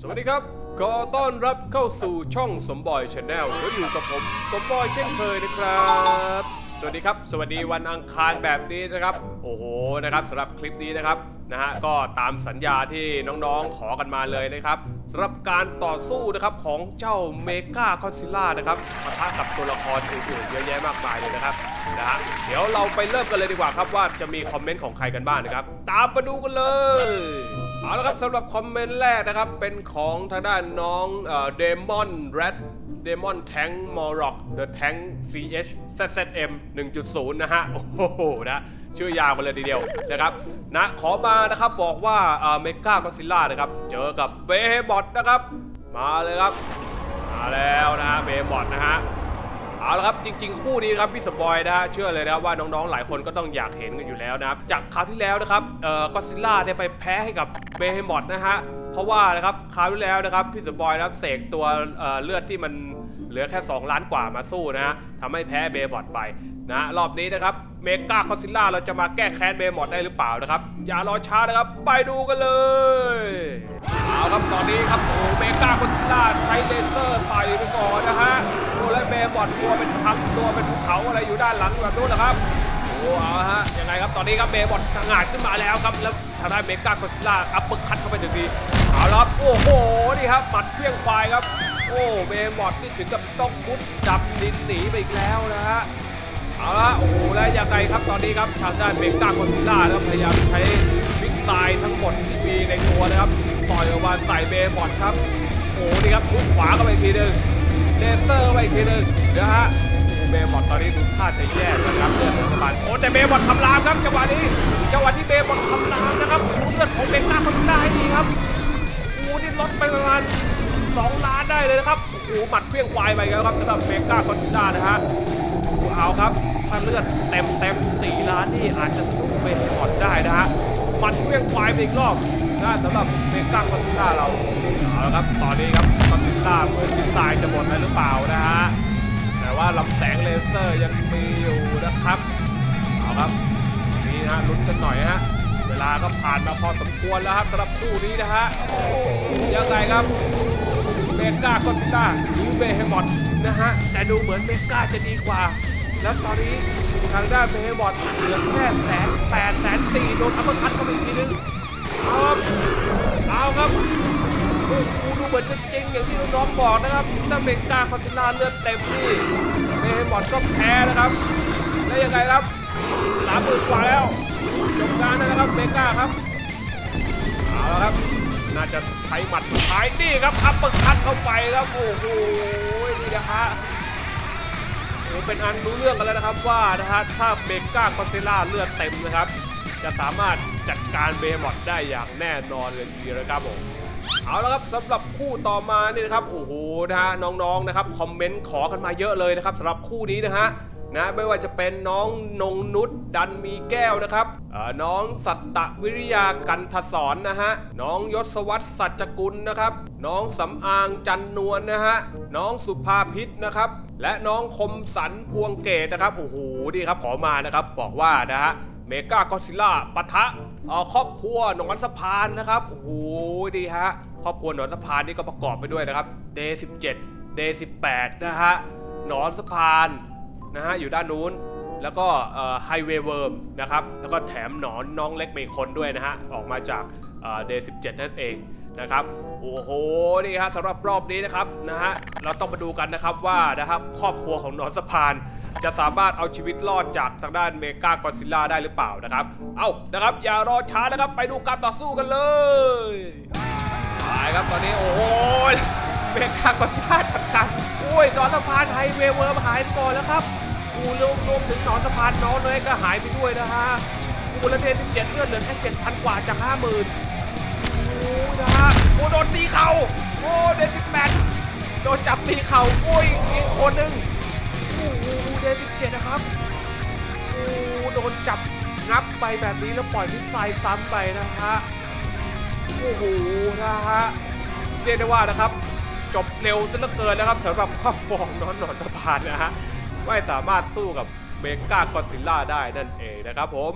สวัสดีครับ ขอต้อนรับเข้าสู่ช่องสมบอยชาแนลแล้วอยู่กับผมสมบอยเช่นเคยนะครับ สวัสดีครับ สวัสดีวันอังคารแบบนี้นะครับ โอ้โห นะครับสำหรับคลิปนี้นะครับ นะฮะ ก็ตามสัญญาที่น้องๆ ขอกันมาเลยนะครับสำหรับการต่อสู้นะครับของเจ้าเมกาคอนซิล่านะครับปะทะกับตัวละครอื่นๆเยอะแยะมากมายเลยนะครับ นะฮะ เดี๋ยวเราไปเริ่มกันเลยดีกว่าครับว่าจะมีคอมเมนต์ของใครกันบ้างนะครับ ตามมาดูกันเลย สำหรับคอมเมนต์แรกนะครับ เป็นของทางด้านน้องเดมอนแรดเดมอนแทงมอร็อกเดอะแทง CH ZZM 1.0 นะฮะ โอ้โหนะชื่อยาวมาเลยทีเดียวนะครับนะขอมานะครับบอกว่าเมกากอซิล่านะครับ เจอกับเบย์บอทนะครับ มาเลยครับ มาแล้วนะฮะเบย์บอทนะฮะ เอาละครับจริง ๆ คู่นี้นะครับพี่สปอยนะฮะเชื่อเลยนะว่าน้องๆหลายคนก็ต้องอยากเห็นกันอยู่แล้วนะครับจากคราวที่แล้วนะครับเอ่อกอซิล่าเนี่ยไปแพ้ให้กับเบเฮมอตนะฮะเพราะว่านะครับคราวที่แล้วนะครับพี่สปอยนะครับเสกตัวเอ่อเลือดที่มันเหลือแค่ 2 ล้านกว่ามาสู้นะฮะทำให้แพ้เบย์บอทไปนะรอบนี้นะครับเมกาคอซิล่าเราจะมาแก้แค้นเบย์บอทได้หรือเปล่านะครับ อย่ารอช้านะครับ ไปดูกันเลยเอาครับตอนนี้ครับโอ้เมกาคอซิล่าใช้เลเซอร์ต่อยไปก่อนนะฮะ และเบย์บอดตัวเป็นพังตัวเป็นภูเขาอะไรอยู่ด้านหลังแบบนู้นนะครับโอ้เอาฮะยังไงครับตอนนี้ครับเบย์บอดสง่าขึ้นมาแล้วครับแล้วทางด้านเมกาคอนซิล่าอัปเปอร์คัตเข้าไปถึงดีเอาละครับโอ้โหนี่ครับหมัดเพี้ยงควายครับ โอ้เบย์บอดนี่ถึงกับต้องมุดจับดินหนีไปอีกแล้วนะฮะเอาละโอ้โหแล้วยังไงครับตอนนี้ครับทางด้านเมกาคอนซิล่าแล้วพยายามใช้ฟิกไซน์ทั้งหมดที่มีในตัวนะครับต่อยออกมาใส่เบย์บอดครับโอ้โหนี่ครับทุบขวาเข้าไปทีหนึง เลเซอร์ไปอีกทีหนึงนะฮะอ้เบย์บอทตอนนี้ดูท่าจะแย่นะครับเลือดของสมานโอ้แต่เบย์บอททำลามครับจังหวะนี้จังหวะที่เบย์บอททำลามนะครับเลือดของเบต้าคนได้ดีครับโอ้นี่ลดไปประมาณ2ล้านได้เลยนะครับโอ้โหหมัดเพี้ยงควายไปแล้วครับสำหรับเบต้าคอนซิด้านะฮะโอ้เอาครับถ้าเลือดเต็มเต็ม4ล้านนี่อาจจะสู้เบย์บอทได้นะฮะหมัดเพี้ยงควายไปอีกรอบนะสำหรับเบต้าคอนซิด้าเรา เอาละครับตอนนี้ครับคอนซิด้าเมือนที่ตายจะหมดแล้วหรือเปล่านะฮะแต่ว่าลำแสงเลเซอร์ยังมีอยู่นะครับเอาครับนี่นะฮะลุ้นกันหน่อยฮะเวลาก็ผ่านมาพอสมควรแล้วครับสำหรับคู่นี้นะฮะยังไงครับเมกาก็ซิต้าหรือเบเฮมอตนะฮะแต่ดูเหมือนเมกาจะดีกว่า แล้วตอนนี้ทางด้านเบเฮมอตเหลือแค่แสนแปดแสนสี่โดนอัปเปอร์คัตเข้าไปอีกทีนึงเอาครับเอาครับ โอ้โหดูเหมือนจะจริงอย่างที่น้องบอกนะครับถ้าเมกาคอนซิล่าเลือดเต็มนี่เบเฮมอตก็แพ้นะครับแล้วยังไงครับสามหมื่นกว่าแล้วจบงานแล้วนะครับเมกาครับเอาละครับน่าจะใช้หมัดสุดท้ายนี่ครับอัปเปอร์คัตเข้าไปครับโอ้โหนี่นะฮะโอ้เป็นอันรู้เรื่องกันแล้วนะครับว่านะฮะถ้าเมกาคอนเซล่าเลือดเต็มนะครับ จะสามารถจัดการเบมอดได้อย่างแน่นอนเลยทีเดียวนะครับผม เอาละครับสำหรับคู่ต่อมานี่นะครับโอ้โหนะฮะน้องๆนะครับคอมเมนต์ขอกันมาเยอะเลยนะครับสำหรับคู่นี้นะฮะนะไม่ว่าจะเป็นน้องนงนุชดันมีแก้วนะครับน้องสัตตวิริยากันทศรนะฮะน้องยศวัตรสัจกุลนะครับ น้องสำอางจันนวลนะฮะน้องสุภาพิษนะครับ และน้องคมสันพวงเกตนะครับโอ้โหนี่ครับขอมานะครับบอกว่านะฮะเมกากอซิล่าปะทะ เอ่อครอบครัวหนอนสะพานนะครับโอ้โหดีฮะครอบครัวหนอนสะพานนี่ก็ประกอบไปด้วยนะครับ Day 17 Day 18นะฮะหนอนสะพานนะฮะอยู่ด้านนู้นแล้วก็ไฮเวย์เวิร์มนะครับแล้วก็แถมหนอนน้องเล็กไปอีกคนด้วยนะฮะออกมาจากเดย์17นั่นเองนะครับโอ้โหนี่ฮะสำหรับรอบนี้นะครับนะฮะเราต้องมาดูกันนะครับว่านะครับครอบครัวของหนอนสะพาน จะสามารถเอาชีวิตรอดจากทางด้านเมกากอซิล่าได้หรือเปล่านะครับ เอานะครับ อย่ารอช้านะครับ ไปดูการต่อสู้กันเลยไปครับตอนนี้โอ้โหเมกากอซิล่าจัดการโอ้ยนอนสะพานไฮเวย์เวิร์มหายไปก่อนแล้วครับอูรวมรวมถึงนอนสะพานน้องเลยก็หายไปด้วยนะฮะอูแล้วเดน17เลือดเหลือแค่7,000กว่าจาก50,000โอ้ยนะฮะโอ้โดนตีเข่าโอ้เดน18โดนจับตีเข่าโอ้ยอีกคนหนึง โอ้โหเดวิดเจตนะครับโอ้โดนจับงับไปแบบนี้แล้วปล่อยพิษไฟซ้ำไปนะฮะโอ้โหนะฮะเรียกได้ว่านะครับ จบเร็วซะเหลือเกินนะครับสำหรับครอบครองนอนหนอนสะพานนะฮะไม่สามารถสู้กับเมกากอซิลล่าได้นั่นเองนะครับผม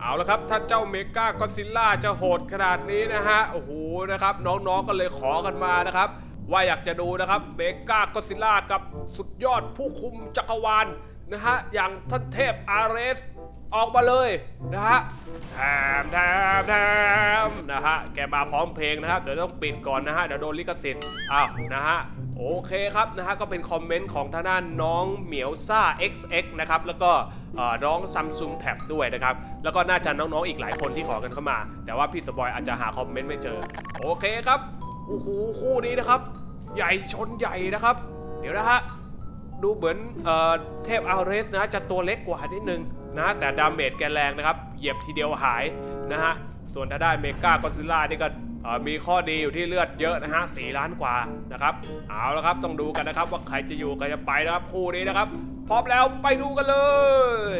เอาละครับ ถ้าเจ้าเมกาก็ซิลล่าจะโหดขนาดนี้นะฮะ โอ้โห นะครับ น้องๆ ก็เลยขอกันมานะครับ ว่าอยากจะดูนะครับเมกาก็ซิลล่ากับสุดยอดผู้คุมจักรวาลนะฮะ อย่างท่านเทพอาร์เรส ออกมาเลยนะฮะแถมแถมแถมนะฮะ แกมาพร้อมเพลงนะครับ เดี๋ยวต้องปิดก่อนนะฮะ เดี๋ยวโดนลิขสิทธิ์อ้าวนะฮะโอเคครับนะฮะก็เป็นคอมเมนต์ของท่างด้านน้องเหมียวซ่า XX นะครับแล้วก็น้องซัมซุงแท็บด้วยนะครับ แล้วก็น่าจะน้องๆอีกหลายคนที่ขอกันเข้ามา แต่ว่าพี่สปอยอาจจะหาคอมเมนต์ไม่เจอ โอเคครับ อ้โหคู่นี้นะครับ ใหญ่ชนใหญ่นะครับ เดี๋ยวนะฮะดูเหมือนเอ่อเทพอาร์เรสนะจะตัวเล็กกว่านิดนึงนะแต่ดาเมจแกแรงนะครับ เหยียบทีเดียวหายนะฮะส่วนถ้าได้เมกากอซิล่านี่ก็มีข้อดีอยู่ที่เลือดเยอะนะฮะสล้านกว่านะครับ เอาละครับต้องดูกันนะครับว่าใครจะอยู่ใครจะไปนะครับคู่นี้นะครับ ร้อมแล้วไปดูกันเลย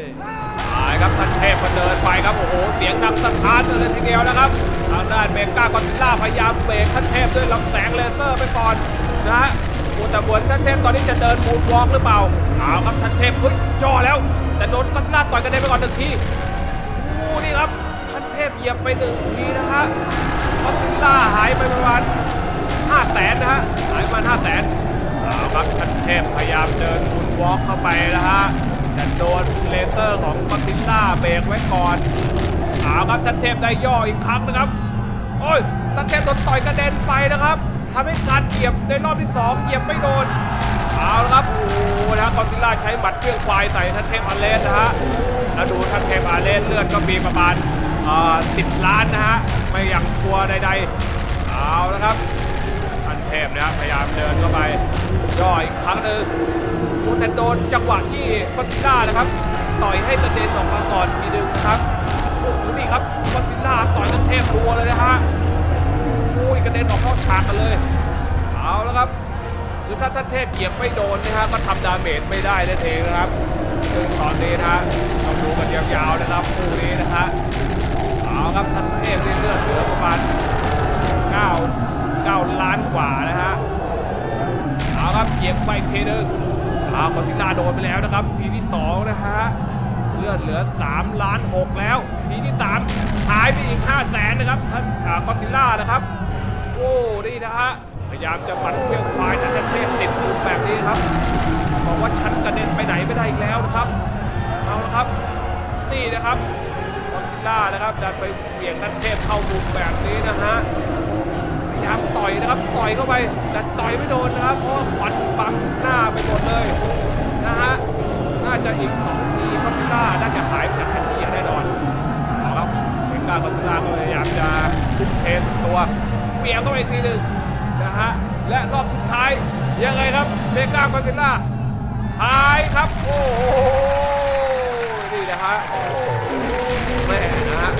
ไปครับท่านเทพมาเดินไปครับ โอ้โห เสียงดังสะท้านเลยทีเดียวนะครับ ทางด้านเมกากอซิล่าพยายามเบรกท่านเทพด้วยลำแสงเลเซอร์ไปก่อนนะฮะแต่เหมือนท่านเทพตอนนี้จะเดินมูนวอล์กหรือเปล่าเอาครับท่านเทพเฮ้ยย่อแล้ว แต่โดนกัสลาต่อยกันได้ไปก่อนหนึ่งทีโอ้นี่ครับท่านเทพเหยียบไปหนึ่งทีนะฮะกัสล่าหายไปประมาณห้าแสนนะฮะหายประมาณห้าแสนเอาครับท่านเทพพยายามเดินมูน วอล์กเข้าไปนะฮะแต่โดนเลเซอร์ของกัสล่าเบรกไว้ก่อนเอาครับท่านเทพได้ย่ออีกครั้งนะครับ โอ้ยตะเทพโดนต่อยกระเด็นไปนะครับทำให้การเหยียบในรอบที่2เหยียบไม่โดนเอาละครับโอ้โหนะกอซิล่าใช้หมัดเครื่องควายใส่ท่านเทพอาเลนนะฮะแล้วดูท่านเทพอาเลนเลือดก็มีประมาณเอ่อ10ล้านนะฮะไม่อย่างกลัวใดๆเอาละครับท่านเทพนะพยายามเดินเข้าไปย่ออีกครั้งหนึ่ง โอ้แต่โดนจังหวะที่กอซิล่านะครับ ต่อยให้กระเด็นออกมาก่อนทีนึงนะครับโอ้โหนี่ครับกอซิล่าต่อยท่านเทพรัวเลยนะฮะโอ้ยกระเด็นออกนอกฉากกันเลย เอาแล้วครับคือถ้าท่านเทพเหยียบไม่โดนนะฮะก็ทำดาเมจไม่ได้นั่นเองนะครับซึ่งตอนนี้นะฮะต้องดูกันยาวๆนะครับคู่นี้นะฮะเอาครับท่านเทพเลือดเหลือประมาณ9 9ล้านกว่านะฮะเอาครับเหยียบไปอีกทีหนึง อากอซิล่าโดนไปแล้วนะครับ ทีที่สองนะฮะ เลือดเหลือ 3 ล้าน 6 แล้ว ทีที่ 3 หายไปอีก 5 0 0แสนนะครับท่านกอซิล่านะครับ โอ้นี่นะฮะ พยายามจะปัดเครื่องควายท่านจะเทพติดมุมแบบนี้ครับ บอกว่าฉันกระเด็นไปไหนไม่ได้อีกแล้วนะครับ เอาละครับ นี่นะครับกอซิล่านะครับดันไปเบี่ยงท่านเทพเข้ามุมแบบนี้นะฮะ ยายามต่อยนะครับ ต่อยเข้าไป แต่ต่อยไม่โดนนะครับ เพราะว่าควันบังหน้าไปหมดเลยนะฮะ น่าจะอีก2ทีคอสซิลล่าน่าจะหายจากแผนที่อย่างแน่นอนเอาครับเมกาคอสซิลล่าก็พยายามจะทุ่มเทสตัวเบี่ยงเข้าไปอีกทีหนึ่งนะฮะ และรอบสุดท้ายยังไงครับเมกาคอสซิลล่าหายครับ โอ้โห นี่นะฮะแม่นะฮะ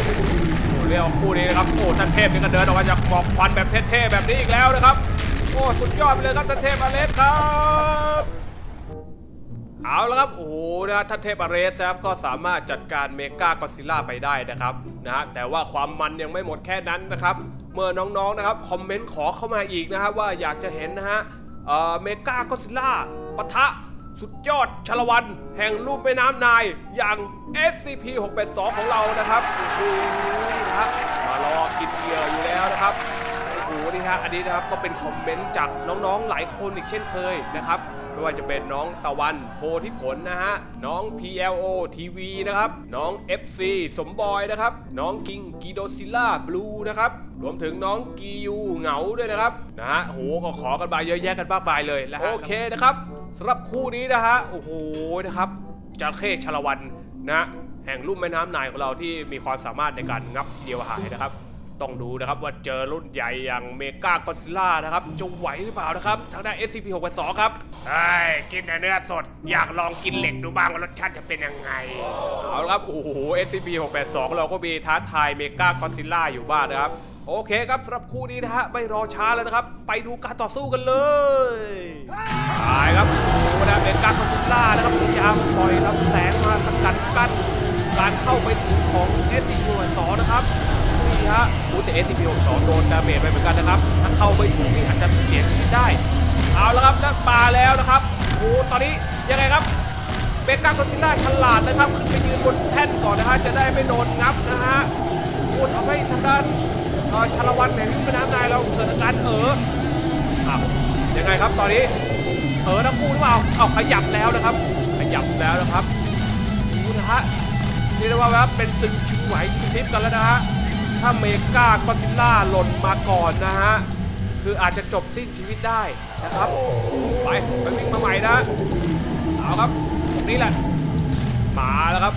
เรียกว่าคู่นี้นะครับโอ้ท่านเทพนี่ก็เดินออกมาจากหมอกควันแบบเท่ๆแบบนี้อีกแล้วนะครับโอ้สุดยอดไปเลยครับท่านเทพอเลสครับเอาละครับโอ้โหนะท่านเทพอเรสนะครับก็สามารถจัดการเมกากอซิล่าไปได้นะครับนะฮะแต่ว่าความมันยังไม่หมดแค่นั้นนะครับเมื่อน้องๆนะครับคอมเมนต์ขอเข้ามาอีกนะครับว่าอยากจะเห็นนะฮะเอ่อเมกากอซิล่าปะทะ สุดยอดชลวันแห่งลุ่มแม่น้ำนายอย่าง SCP-682 ของเรานะครับโอ้โหนี่นะฮะมารอกินเหยื่ออยู่แล้วนะครับโอ้โหนี่ฮะอันนี้นะครับก็เป็นคอมเมนต์จากน้องๆหลายคนอีกเช่นเคยนะครับไม่ว่าจะเป็นน้องตะวันโพธิผลนะฮะ น้อง PLO TV นะครับ น้อง FC สมบอยนะครับ น้องกิงกีโดซิล่าบลูนะครับ รวมถึงน้องกียูเหงาด้วยนะครับ นะฮะโหก็ขอกันมาเยอะแยะกันมากมายเลยนะฮะโอเคนะครับ สำหรับคู่นี้นะฮะโอ้โหนะครับจระเข้ชลวันนะแห่งลุ่มแม่น้ำนายของเราที่มีความสามารถในการงับเดียวหายนะครับ ต้องดูนะครับว่าเจอรุ่นใหญ่อย่างเมกากอซิล่านะครับจะไหวหรือเปล่านะครับ ทางด้าน SCP-682 ครับใช่กินแต่เนื้อสดอยากลองกินเหล็กดูบ้างว่ารสชาติจะเป็นยังไง เอาละครับ โอ้โห SCP-682 เราก็มีท้าทายเมกากอซิล่าอยู่บ้างนะครับ โอเคครับสำหรับคู่นี้นะฮะไม่รอช้าแล้วนะครับ ไปดูการต่อสู้กันเลยไปครับโอ้นะเมกากอซิล่านะครับพยายามปล่อยลำแสงมาสกัดกั้นการเข้าไปถึงของ SCP-682 นะครับนี่ฮะอู้แต่ SCP-62 โดนดาเมจไปเหมือนกันนะครับ ถ้าเข้าไม่ถูกนี่อาจจะเสียชีวิตได้ เอาละครับแล้วมาแล้วนะครับโอ้ตอนนี้ยังไงครับเบก้าคอนซิล่าฉลาดนะครับขึ้นไปยืนบนแท่นก่อนนะฮะจะได้ไม่โดนงับนะฮะโอ้ทำให้ทางด้าน ชาละวันแห่งแม่น้ำนายเราเกิดอาการเอออ้าวยังไงครับตอนนี้เออทั้งคู่หรือเปล่าเอาขยับแล้วนะครับ ขยับแล้วนะครับดูนะฮะนี่เรียกว่าแบบเป็นศึกชิงไหวชิงทิพย์กันแล้วนะฮะถ้าเมกากอนซิลล่าหล่นมาก่อนนะฮะคืออาจจะจบสิ้นชีวิตได้นะครับ ไปไปวิ่งมาใหม่นะเอาครับตรงนี้แหละมาแล้วครับ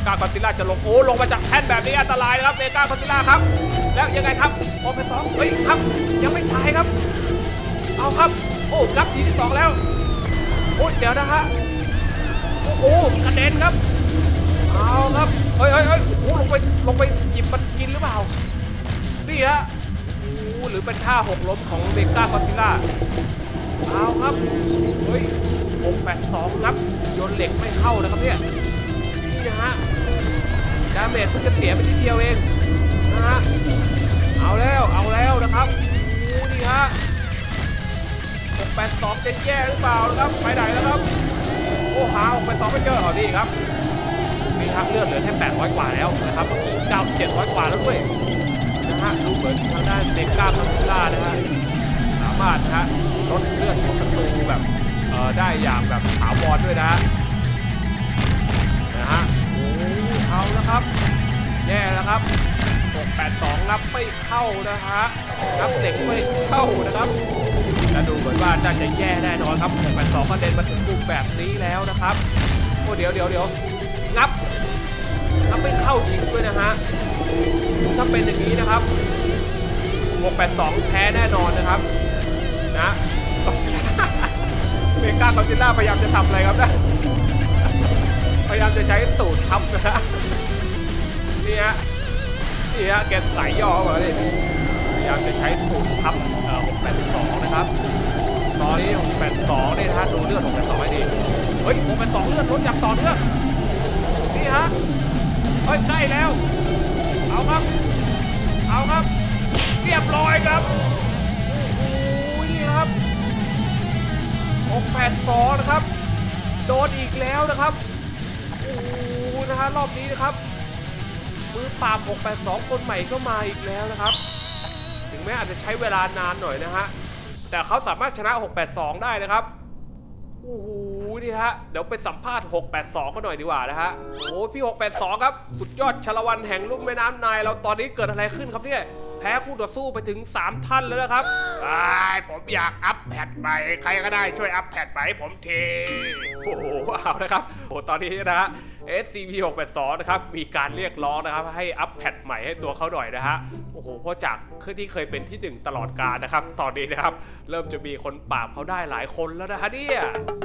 มกากอนซิลล่าจะลงโอ้ลงมาจากแท่นแบบนี้อันตรายนะครับเมกากอนซิลล่าครับ แล้วยังไงครับโอเปสองเฮ้ยครับ ยังไม่ตายครับ เอาครับ โอ้รับทีที่สองแล้วโอ้เดี๋ยวนะฮะโอ้โหกระเด็นครับเอาครับเฮ้ยเฮ้ยเฮ้ยโอ้ลงไปลงไปหยิบมันกินหรือเปล่านี่ฮะโอ้หรือเป็นท่าหกล้มของเบก้าคอนซิล่าเอาครับเฮ้ย682ครับโยนเหล็กไม่เข้านะครับเนี่ย นี่นะฮะดาเมจเพิ่งจะเสียไปนิดเดียวเองนะฮะเอาแล้วเอาแล้วนะครับนี่ฮะ682จะแย่หรือเปล่านะครับไปไหนแล้วครับโอ้หา682ไม่เจอเหรอนี่ครับมีทางเลือดเหลือแค่800กว่าแล้วนะครับเมื่อกี้9 700กว่าแล้วด้วยนะฮะดูเหมือนทางด้านเด็กกล้าคังซิล่านะฮะสามารถนะฮะลดเลือดของศัตรูแบบเอ่อได้อย่างแบบถาวรด้วยนะ นะฮะโอ้เอาแล้วครับ แย่แล้วครับ 682รับไม่เข้านะฮะรับเด็กไม่เข้านะครับและดูเหมือนว่าน่าจะแย่แน่นอนครับ 682ก็เด่นมาถึงมุมแบบนี้แล้วนะครับ โอ้เดี๋ยวเดี๋ยวเดี๋ยวงับถ้าไม่เข้าจริงด้วยนะฮะ ถ้าเป็นอย่างนี้นะครับ 682 แพ้แน่นอนนะครับ นะเมกาคอนซิลล่าพยายามจะทำอะไรครับนะ ยายามจะใช้ตูดทับนะฮะนี่ฮะนี่ฮะแกสายย่อมาเลยพยายามจะใช้ตูดทับเอ่อ682 นะครับตอนนี้682นี่นะฮะดูเลือด682ให้ดีเฮ้ย682เลือดลดอย่างต่อเนื่องนี่ฮะเฮ้ยใกล้แล้ว เอาครับ เอาครับ เรียบร้อยครับโอ้โหนี่ครับ682 นะครับ โดนอีกแล้วนะครับ นะฮะรอบนี้นะครับมือปราบ682 คนใหม่ก็มาอีกแล้วนะครับ ถึงแม้อาจจะใช้เวลานานหน่อยนะฮะแต่เขาสามารถชนะ 682 ได้นะครับโอ้โหนี่ฮะเดี๋ยวไปสัมภาษณ์ 682ก็หน่อยดีกว่านะฮะโอ้พี่ 682 ครับ สุดยอดชาละวันแห่งลุ่มแม่น้ำนาย เราตอนนี้เกิดอะไรขึ้นครับเนี่ยแพ้คู่ต่อสู้ไปถึง 3 ท่านแล้วนะครับไอ้ผมอยากอัพแพดใหม่ใครก็ได้ช่วยอัพแพดใหม่ให้ผมทีโอ้โหเอานะครับโอ้ตอนนี้นะฮะ SCP 682 นะครับ มีการเรียกร้องนะครับ ให้อัพแพดใหม่ให้ตัวเขาหน่อยนะฮะ โอ้โหเพราะจากที่เคยเป็นที่หนึ่งตลอดกาลนะครับ ตอนนี้นะครับ เริ่มจะมีคนปราบเขาได้หลายคนแล้วนะฮะเนี่ย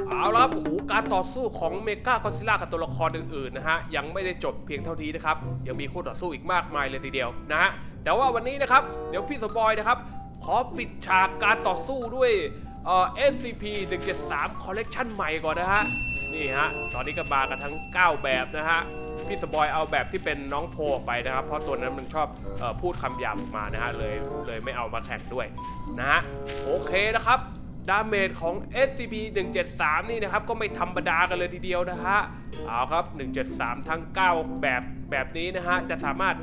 เอาละครับโอ้โหการต่อสู้ของเมกากอซิล่ากับตัวละครอื่นๆนะฮะ ยังไม่ได้จบเพียงเท่านี้นะครับ ยังมีคู่ต่อสู้อีกมากมายเลยทีเดียวนะฮะ แต่ว่าวันนี้นะครับ เดี๋ยวพี่สปอยนะครับ ขอปิดฉากการต่อสู้ด้วยเอ่อ SCP 173 Collection ใหม่ก่อนนะฮะ นี่ฮะ ตอนนี้ก็มากันทั้ง 9 แบบนะฮะ พี่สปอยเอาแบบที่เป็นน้องโพไปนะครับ เพราะตัวนั้นมันชอบออพูดคำหยาบมานะฮะ เลยเลยไม่เอามาแข่งด้วยนะฮะ โอเคนะครับ ดาเมจของ SCP 173 นี่นะครับ ก็ไม่ธรรมดากันเลยทีเดียวนะฮะ เอาครับ 173 ทั้ง 9 แบบแบบนี้นะฮะ จะสามารถ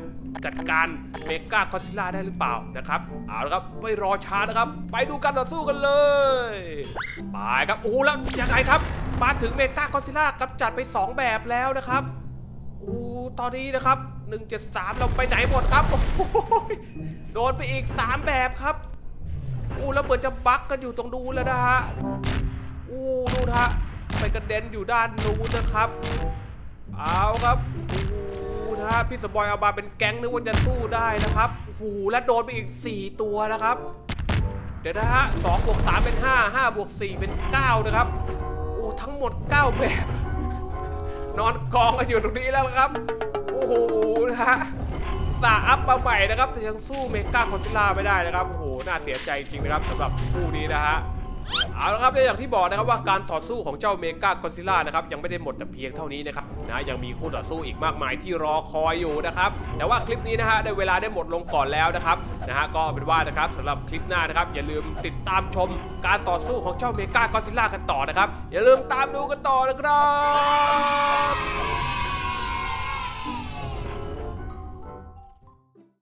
จัดการเมกาคอสซิล่าได้หรือเปล่านะครับ เอาละครับไม่รอช้านะครับ ไปดูการต่อสู้กันเลย ไปครับ โอ้แล้วยังไงครับ มาถึงเมกาคอซิล่ากำจัดไป 2 แบบแล้วนะครับโอ้ตอนนี้นะครับ 173 เราไปไหนหมดครับ โอ้โหโดนไปอีก 3 แบบครับอู้แล้วเหมือนจะบั๊กกันอยู่ตรงนู้นแล้วนะฮะอู้ดูนะฮะไปกระเด็นอยู่ด้านนู้นนะครับเอาครับอู้นะฮะพี่สปอยเอามาเป็นแก๊งนึกว่าจะสู้ได้นะครับโอ้โหและโดนไปอีก 4 ตัวนะครับ เดี๋ยวนะฮะ2บวก3เป็น5 5บวก4เป็น9นะครับ ทั้งหมด 9 แบบ นอนกองกันอยู่ตรงนี้แล้วครับ โอ้โหนะฮะสาอัพมาใหม่นะครับ แต่ยังสู้เมกาคอนซิล่าไม่ได้นะครับ โอ้โห น่าเสียใจจริงนะครับสำหรับคู่นี้นะฮะ เอาละครับและอย่างที่บอกนะครับว่าการต่อสู้ของเจ้าเมกากอนซิล่านะครับยังไม่ได้หมดแต่เพียงเท่านี้นะครับนะยังมีคู่ต่อสู้อีกมากมายที่รอคอยอยู่นะครับแต่ว่าคลิปนี้นะฮะได้เวลาได้หมดลงก่อนแล้วนะครับนะฮะก็เป็นว่านะครับสำหรับคลิปหน้านะครับอย่าลืมติดตามชมการต่อสู้ของเจ้าเมกากอนซิล่ากันต่อนะครับอย่าลืมตามดูกันต่อนะครับ